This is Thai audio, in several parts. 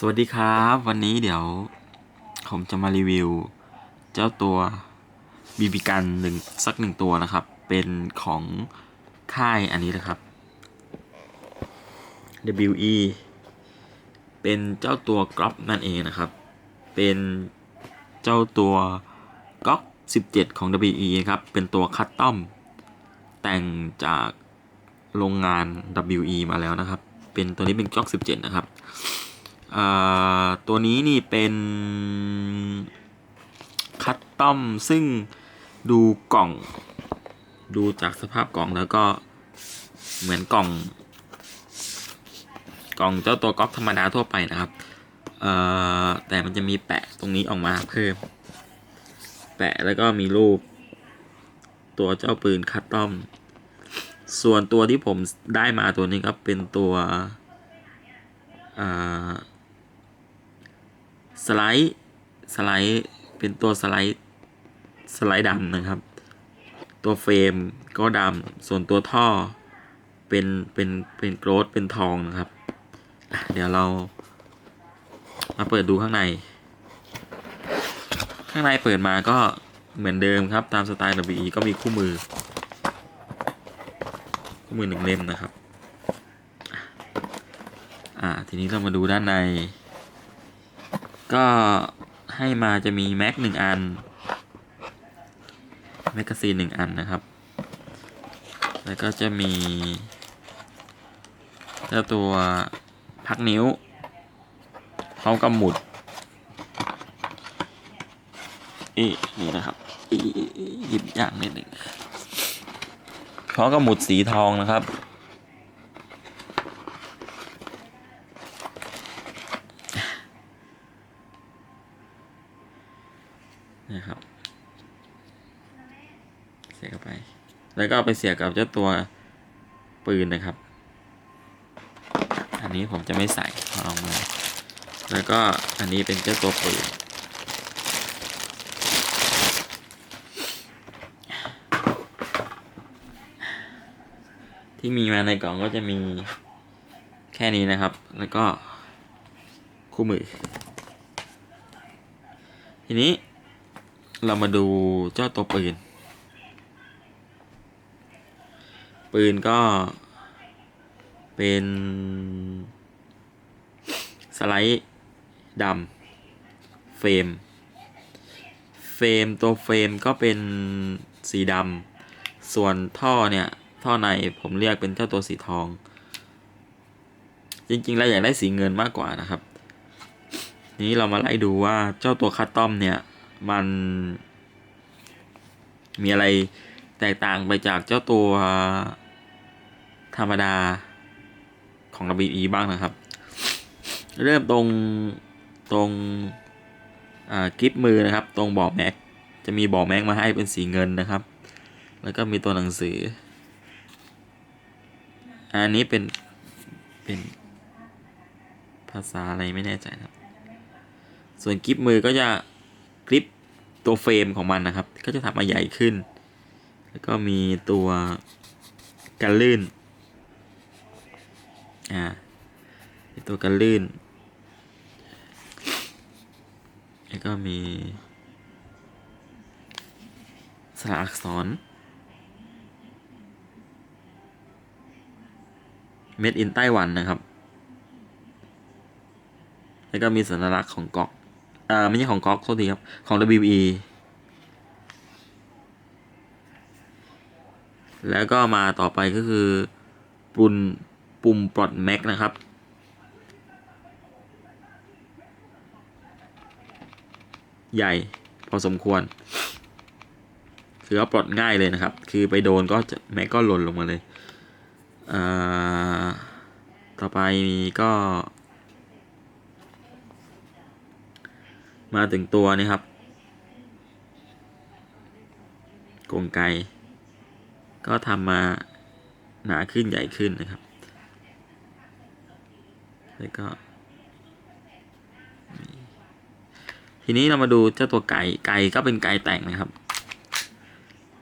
สวัสดีครับ วันนี้เดี๋ยว ผมจะมารีวิว เจ้าตัวบีบีกันหนึ่งสักหนึ่งตัวนะครับ เป็นของค่ายอันนี้นะครับ WE เป็นเจ้าตัวกรอบนั่นเองนะครับ เป็นเจ้าตัวก๊อก17 ของ WE ครับ เป็นตัวคัสตอม แต่งจากโรงงาน WE มาแล้วนะครับ เป็นตัวนี้เป็นก๊อก17 นะครับ ตัวนี้นี่เป็นคัตตอมซึ่งดูกล่อง ดูจากสภาพกล่องแล้วก็เหมือนกล่อง กล่องเจ้าตัวก๊อกธรรมดาทั่วไปนะครับแต่มันจะมีแปะตรงนี้ออกมาเพิ่ม แปะแล้วก็มีรูป ตัวเจ้าปืนคัตตอม ส่วนตัวที่ผมได้มาตัวนี้ครับเป็นตัวอ่า สไลด์สไลด์เป็นตัวสไลด์สไลด์ดำนะครับ ตัวเฟรมก็ดำส่วนตัวท่อเป็นเป็นเป็นโกรดเป็นทองนะครับ เดี๋ยวเรามาเปิดดูข้างใน ข้างในเปิดมาก็เหมือนเดิมครับตามสไตล์ WE ก็มีคู่มือ คู่มือหนึ่งเล่มนะครับ อ่าทีนี้เรามาดูด้านใน ก็ให้มาจะมีแม็กหนึ่งอัน แมกกาซีนหนึ่งอันนะครับ แล้วก็จะมีเจ้าตัวพักนิ้วพร้อมกับหมุดอีนี่นะครับอีหยิบอย่างนิดหนึ่งพร้อมกับหมุดสีทองนะครับนะครับ เสียบเข้าไป แล้วก็เอาไปเสียบกับเจ้าตัวปืนนะครับ อันนี้ผมจะไม่ใส่เอามา แล้วก็อันนี้เป็นเจ้าตัวปืนที่มีมาในกล่องก็จะมีแค่นี้นะครับ แล้วก็คู่มือ ทีนี้เรามาดูเจ้าตัวปืน ปืนก็เป็นสไลด์ดำเฟรมเฟรมตัวเฟรมก็เป็นสีดำส่วนท่อเนี่ย ท่อในผมเรียกเป็นเจ้าตัวสีทอง จริงๆแล้วอยากได้สีเงินมากกว่านะครับ นี้เรามาไล่ดูว่าเจ้าตัวคัสตอมเนี่ย มันมีอะไร แตกต่างไปจากเจ้าตัวธรรมดาของ WE บ้างนะครับ เริ่มตรงตรงกริปมือนะครับ ตรงบอแม็ก จะมีบอแม็กมาให้เป็นสีเงินนะครับ แล้วก็มีตัวหนังสือ อันนี้เป็น เป็นภาษาอะไรไม่แน่ใจครับ ส่วนกริปมือก็จะกริปตัวเฟรมของมันนะครับ ก็จะทำมาใหญ่ขึ้น แล้วก็มีตัวกันลื่น อ่าตัวกันลื่น แล้วก็มีสระอักษร เม็ดอินไต้หวันนะครับ แล้วก็มีสัญลักษณ์ของก๊อก อ่าไม่ใช่ของก๊อกโทษทีครับ ของ WE แล้วก็มาต่อไปก็คือปุ่มปุ่มปลดแม็กนะครับ ใหญ่พอสมควร คือว่าปลดง่ายเลยนะครับ คือไปโดนก็จะแม็กก็หล่นลงมาเลยต่อไปมีก็ มาถึงตัวนี้ครับกลไก ก็ทำมาหนาขึ้นใหญ่ขึ้นนะครับ แล้วก็ ทีนี้เรามาดูเจ้าตัวไก่ ไก่ก็เป็นไก่แต่งนะครับ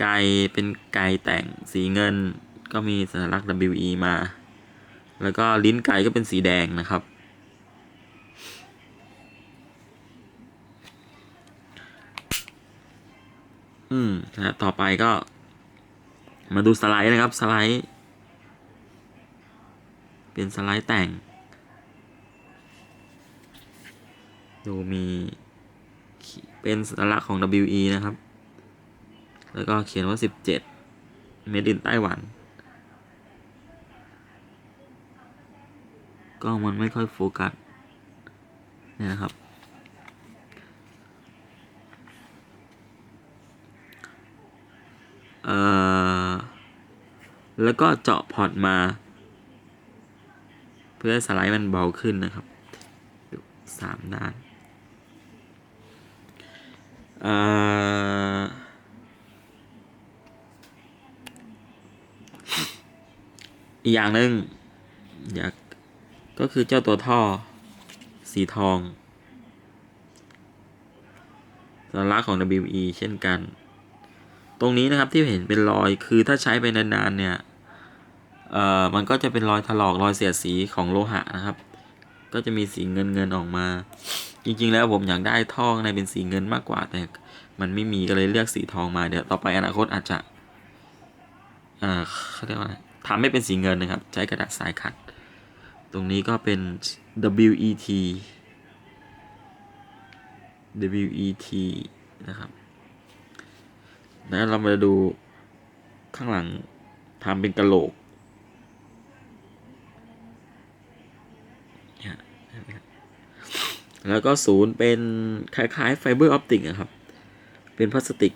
ไก่เป็นไก่แต่งสีเงินก็มีสัญลักษณ์ WE มา แล้วก็ลิ้นไก่ก็เป็นสีแดงนะครับ อืมนะต่อไปก็ มาดูสไลด์นะครับสไลด์ เป็นสไลด์แต่ง ดูมีเป็นสัญลักษณ์ของ WE นะครับ แล้วก็เขียนว่า 17 Made in ไต้หวัน ก็มันไม่ค่อยโฟกัส เนี่ยนะครับ เอ่อ แล้วก็เจาะพอร์ตมา เพื่อสไลด์มันเบาขึ้นนะครับสามด้านอีกอย่างหนึ่งอยากก็คือเจ้าตัวท่อสีทองสัญลักษณ์ของ WE เช่นกัน ตรงนี้นะครับที่เห็นเป็นรอยคือถ้าใช้ไปนานๆเนี่ยเอ่อมันก็จะเป็นรอยถลอกรอยเสียดสีของโลหะนะครับ ก็จะมีสีเงินเงินออกมา จริงๆแล้วผมอยากได้ทองในเป็นสีเงินมากกว่า แต่มันไม่มีก็เลยเลือกสีทองมาเดี๋ยวต่อไปอนาคตอาจจะเอ่อเขาเรียกว่าทำให้เป็นสีเงินนะครับ ใช้กระดาษทรายขัด ตรงนี้ก็เป็น WET WET นะครับ แล้วเรามาดูข้างหลังทำเป็นกระโหลกแล้วก็ศูนย์เป็นคล้าย ๆ ไฟเบอร์ออปติกอะครับ เป็นพลาสติก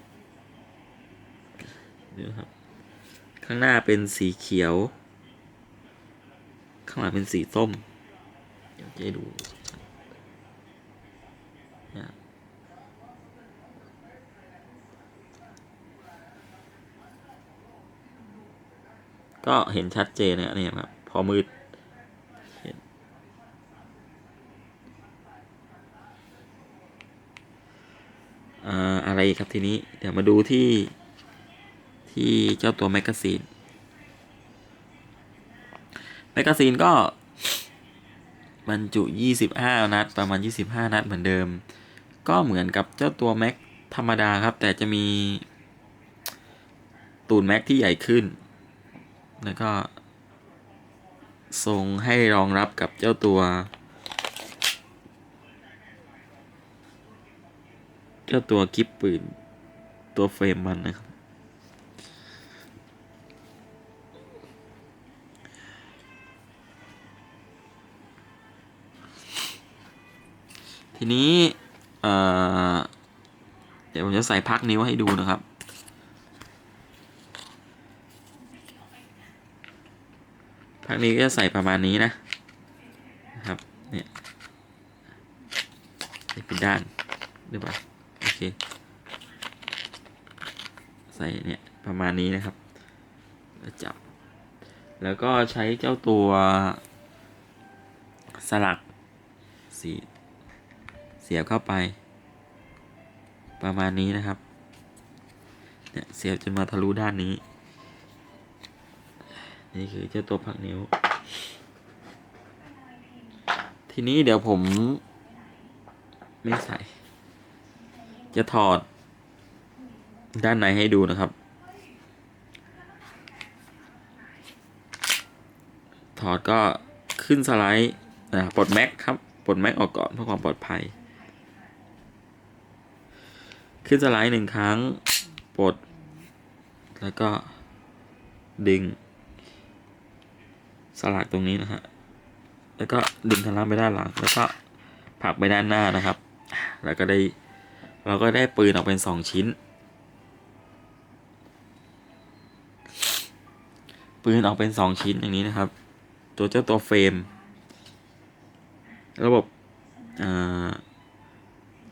นี่ครับ ข้างหน้าเป็นสีเขียว ข้างหลังเป็นสีส้ม เดี๋ยวจะให้ดูเนี่ย ก็เห็นชัดเจนนี่ยเนี่ยครับ พอมืดเห็นอะไรครับทีนี้ เดี๋ยวมาดูที่ที่เจ้าตัวแมกกาซีนแมกกาซีนก็บรรจุ 25 นัด ประมาณ 25 นัดเหมือนเดิม ก็เหมือนกับเจ้าตัวแม็กธรรมดาครับ แต่จะมี ตูนแม็กที่ใหญ่ขึ้น แล้วก็ทรงให้รองรับกับเจ้าตัว เจ้าตัวกิฟปืน ตัวเฟรมมันนะครับ ทีนี้ เดี๋ยวผมจะใส่พักนิ้วให้ดูนะครับ พักนี้ก็จะใส่ประมาณนี้นะนะครับเนี่ยใส่เป็นด้านหรือเปล่าโอเคใส่เนี่ยประมาณนี้นะครับแล้วจับ แล้วก็ใช้เจ้าตัวสลักสีเสียบเข้าไป ประมาณนี้นะครับเนี่ยเสียบจนมาทะลุด้านนี้ นี่คือเจ้าตัวพักนิ้ว ทีนี้เดี๋ยวผม ไม่ใส่ จะถอด ด้านในให้ดูนะครับ ถอดก็ขึ้นสไลด์ปลดแม็กครับ ปลดแม็กออกก่อนเพื่อความปลอดภัย ขึ้นสไลด์หนึ่งครั้ง ปลด แล้วก็ดึง สลักตรงนี้นะฮะ แล้วก็ดึงทะลักไปด้านหลัง แล้วก็ผักไปด้านหน้านะครับ แล้วก็ได้เราก็ได้ปืนออกเป็นสองชิ้น ปืนออกเป็นสองชิ้นอย่างนี้นะครับ ตัวเจ้าตัวเฟรม ระบบ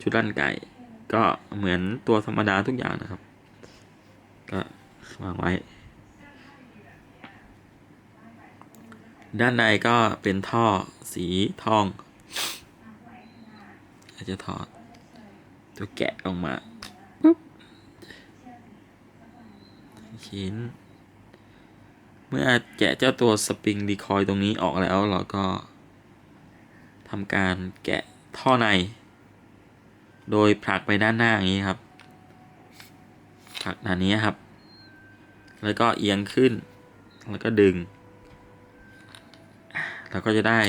ชุดลั่นไก่ ก็เหมือนตัวธรรมดาทุกอย่างนะครับ ก็วางไว้ ด้านในก็เป็นท่อสีทอง อาจจะถอดตัวแกะออกมาปุ๊บชิ้น เมื่อแกะเจ้าตัวสปริงดีคอยตรงนี้ออกแล้วเราก็ทำการแกะท่อใน โดยผลักไปด้านหน้าอย่างนี้ครับ ผลักอันนี้ครับ แล้วก็เอียงขึ้น แล้วก็ดึง แล้วก็จะได้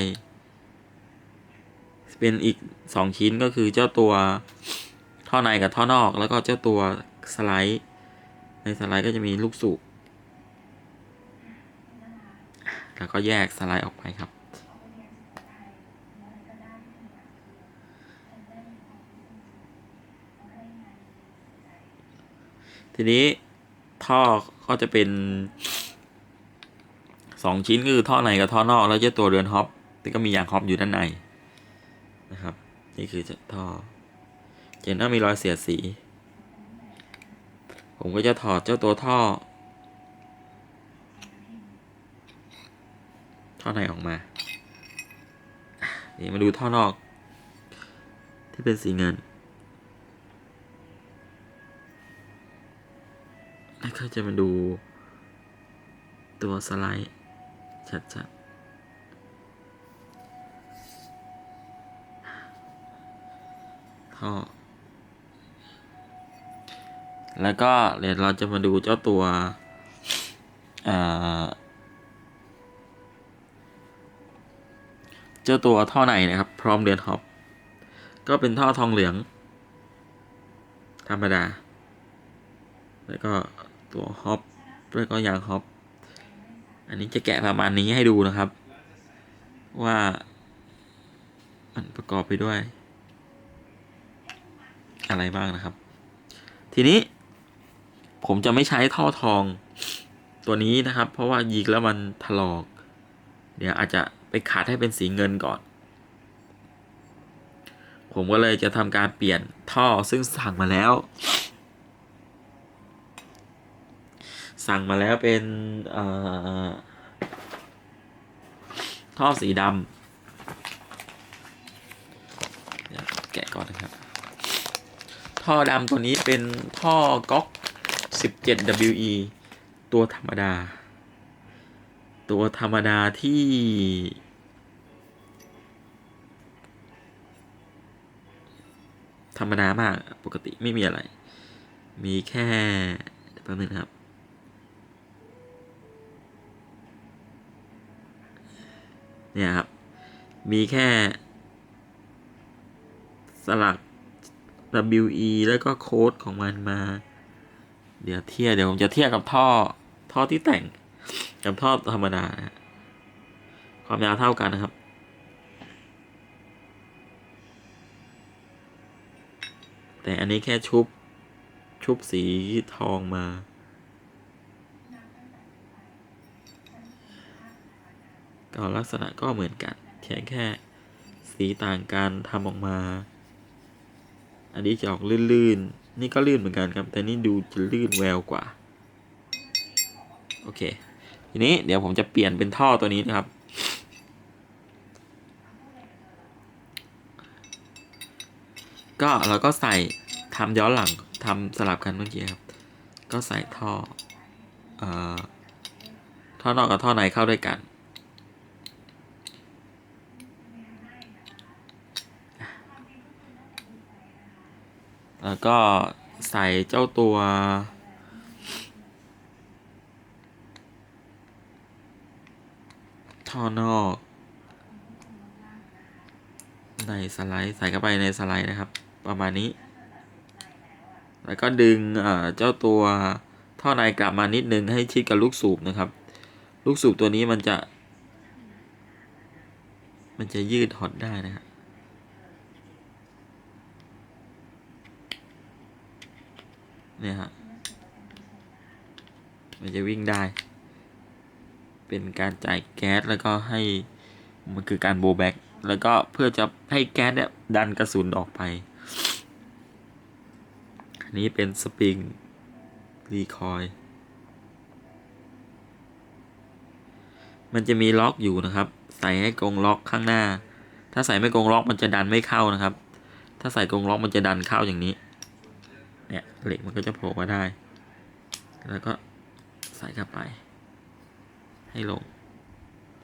เป็นอีกสองชิ้นก็คือเจ้าตัวท่อในกับท่อนอก แล้วก็เจ้าตัวสไลด์ ในสไลด์ก็จะมีลูกสูบแล้วก็แยกสไลด์ออกไปครับ ทีนี้ท่อก็จะเป็น สองชิ้นคือท่อในกับท่อนอก แล้วเจ้าตัวเรือนฮอปที่ก็มียางฮอปอยู่ด้านในนะครับ นี่คือจะท่อเห็นว่ามีรอยเสียดสี ผมก็จะถอดเจ้าตัวท่อ ท่อในออกมา นี่มาดูท่อนอก ที่เป็นสีเงินแล้วก็จะมาดูตัวสไลด์ ชัดๆท่อแล้วก็เดี๋ยวเราจะมาดูเจ้าตัวเจ้าตัวท่อในนะครับ พร้อมเดือนฮอปก็เป็นท่อทองเหลือง ธรรมดา แล้วก็ตัวฮอปแล้วก็ยางฮอป อันนี้จะแกะประมาณนี้ให้ดูนะครับ ว่า มันประกอบไปด้วย อะไรบ้างนะครับ ทีนี้ ผมจะไม่ใช้ท่อทองตัวนี้นะครับ เพราะว่ายิงแล้วมันถลอก เดี๋ยวอาจจะไปขัดให้เป็นสีเงินก่อน ผมก็เลยจะทำการเปลี่ยนท่อซึ่งสั่งมาแล้ว สั่งมาแล้วเป็นท่อสีดำแกะก่อนนะครับ ท่อดำตัวนี้เป็นท่อก๊อก 17 WE ตัวธรรมดา ตัวธรรมดาที่ธรรมดามากปกติไม่มีอะไร มีแค่แป๊บนึงครับ เนี่ยครับ มีแค่ สลัก WE แล้วก็โค้ดของมันมา เดี๋ยวเทียบเดี๋ยวผมจะเทียบกับท่อ ท่อที่แต่ง กับท่อธรรมดานะความยาวเท่ากันนะครับแต่อันนี้แค่ชุบ ชุบสีทองมา ก็ลักษณะก็เหมือนกันแค่แค่สีต่างกันทำออกมา อันนี้จะออกลื่นๆ นี่ก็ลื่นเหมือนกันครับ แต่นี่ดูจะลื่นแววกว่า โอเค ทีนี้เดี๋ยวผมจะเปลี่ยนเป็นท่อตัวนี้นะครับ ก็เราก็ใส่ทำย้อนหลังทำสลับกันเมื่อกี้ครับ ก็ใส่ท่อเอ่อท่อนอกกับท่อในเข้าด้วยกัน แล้วก็ใส่เจ้าตัว ท่อนอก ในสไลด์ ใส่เข้าไปในสไลด์นะครับ ประมาณนี้ แล้วก็ดึงเอ่อเจ้าตัวท่อในกลับมานิดนึงให้ชิดกับลูกสูบนะครับ ลูกสูบตัวนี้มันจะ มันจะยืดหดได้นะครับ เนี่ยฮะ มันจะวิ่งได้ เป็นการจ่ายแก๊สแล้วก็ให้มันคือการโบแบ็กแล้วก็เพื่อจะให้แก๊สเนี่ยดันกระสุนออกไป อันนี้เป็นสปริงรีคอย มันจะมีล็อกอยู่นะครับ ใส่ให้กรงล็อกข้างหน้า ถ้าใส่ไม่กรงล็อกมันจะดันไม่เข้านะครับ ถ้าใส่กรงล็อกมันจะดันเข้าอย่างนี้ เนี่ยเหล็กมันก็จะโผล่มาได้ แล้วก็ใส่เข้าไป ให้ลง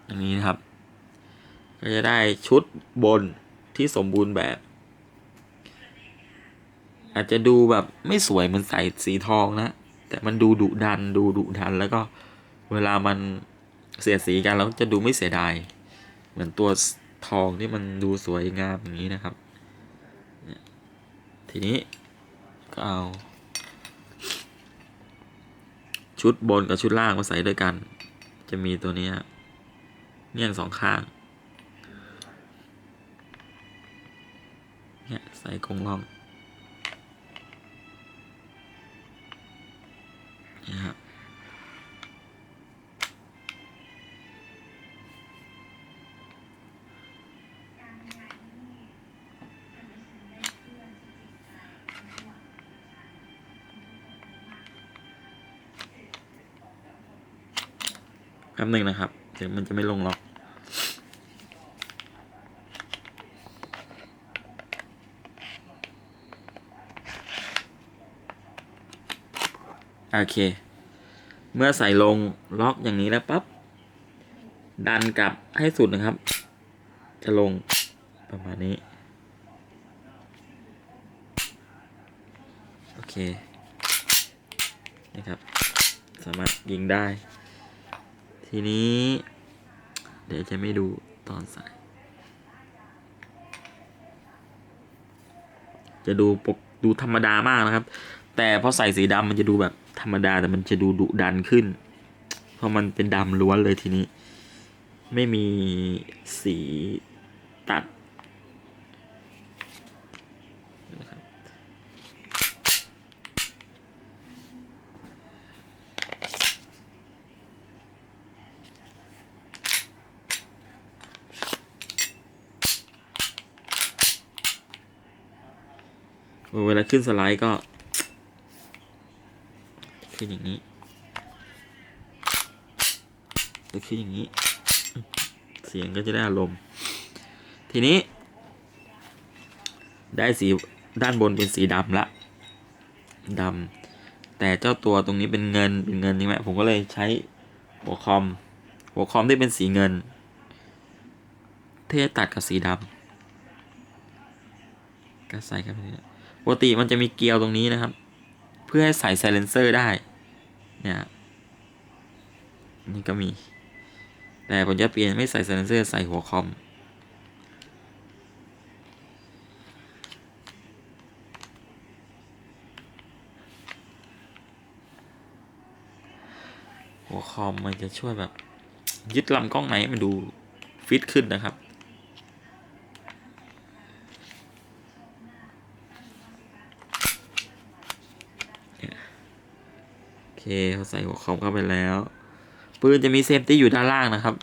อย่างนี้นะครับ ก็จะได้ชุดบนที่สมบูรณ์แบบ อาจจะดูแบบไม่สวยเหมือนใส่สีทองนะ แต่มันดูดุดันดูดุดันแล้วก็เวลามันเสียดสีกันแล้วจะดูไม่เสียดาย เหมือนตัวทองที่มันดูสวยงามอย่างนี้นะครับ ทีนี้ก็เอา ชุดบนกับชุดล่างมาใส่ด้วยกัน จะมีตัวนี้เนี่ยสองข้างเนี่ยใส่กงล่องนะครับ แป๊บหนึ่งนะครับ เดี๋ยวมันจะไม่ลงล็อกโอเค เมื่อใส่ลงล็อกอย่างนี้แล้วปั๊บ ดันกลับให้สุดนะครับ จะลงประมาณนี้ โอเคนี่ครับ สามารถยิงได้ ทีนี้ เดี๋ยวจะไม่ดูตอนใส่ จะดูปกดูธรรมดามากนะครับ แต่พอใส่สีดำมันจะดูแบบธรรมดาแต่มันจะดูดุดันขึ้น เพราะมันเป็นดำล้วนเลยทีนี้ ไม่มีสีตัด เวลาขึ้นสไลด์ก็ ขึ้นอย่างนี้จะขึ้นอย่างนี้ เสียงก็จะได้อารมณ์ ทีนี้ ได้สีด้านบนเป็นสีดำละดำแต่เจ้าตัวตรงนี้เป็นเงินเป็นเงินใช่ไหมผมก็เลยใช้หัวคอม หัวคอมที่เป็นสีเงิน เทตัดกับสีดำก็ใส่กันไปเลย ปกติมันจะมีเกลียวตรงนี้นะครับ เพื่อให้ใส่ไซเลนเซอร์ได้ เนี่ยนี่ก็มี แต่ผมจะเปลี่ยนไม่ใส่ไซเลนเซอร์ใส่หัวคอม หัวคอมมันจะช่วยแบบ ยึดลำกล้องไหนให้มันดูฟิตขึ้นนะครับ เคเขาใส่หัวคอมเข้าไปแล้วปืนจะมีเซฟตี้อยู่ด้านล่างนะครับ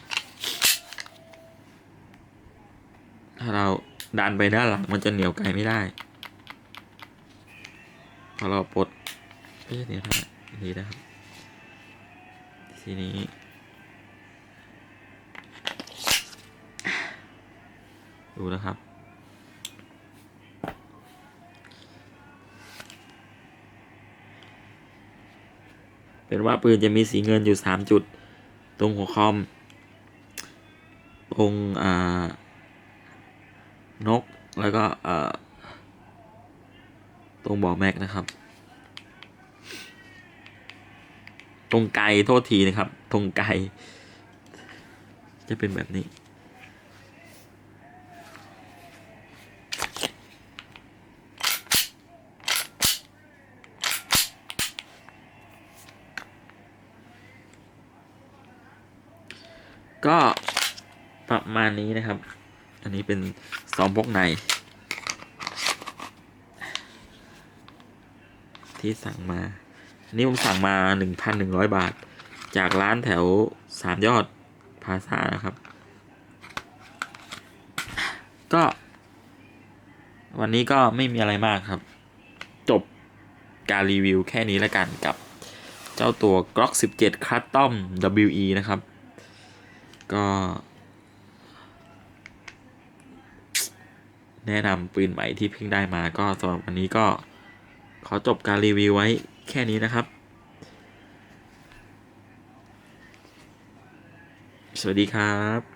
ถ้าเราดันไปด้านหลังมันจะเหนียวไกลไม่ได้ พอเราปลดไม่ใช่เหนียวไหร่นี่นะครับ ทีนี้ ดูนะครับ เป็นว่าปืนจะมีสีเงินอยู่สามจุด ตรงหัวคอม ตรงอ่านกแล้วก็อ่าตรงบอแม็กนะครับ ตรงไกลโทษทีนะครับ ตรงไกลจะเป็นแบบนี้ ก็ประมาณนี้นะครับ อันนี้เป็นซองพกใน ที่สั่งมา อันนี้ผมสั่งมา 1,100 บาท จากร้านแถวสามยอดพาซานะครับ ก็ วันนี้ก็ไม่มีอะไรมากครับ จบการรีวิวแค่นี้แล้วกันกับเจ้าตัว Glock 17 Custom WE นะครับ ก็แนะนำปืนใหม่ที่เพิ่งได้มาก็สำหรับวันนี้ก็ขอจบการรีวิวไว้แค่นี้นะครับ สวัสดีครับ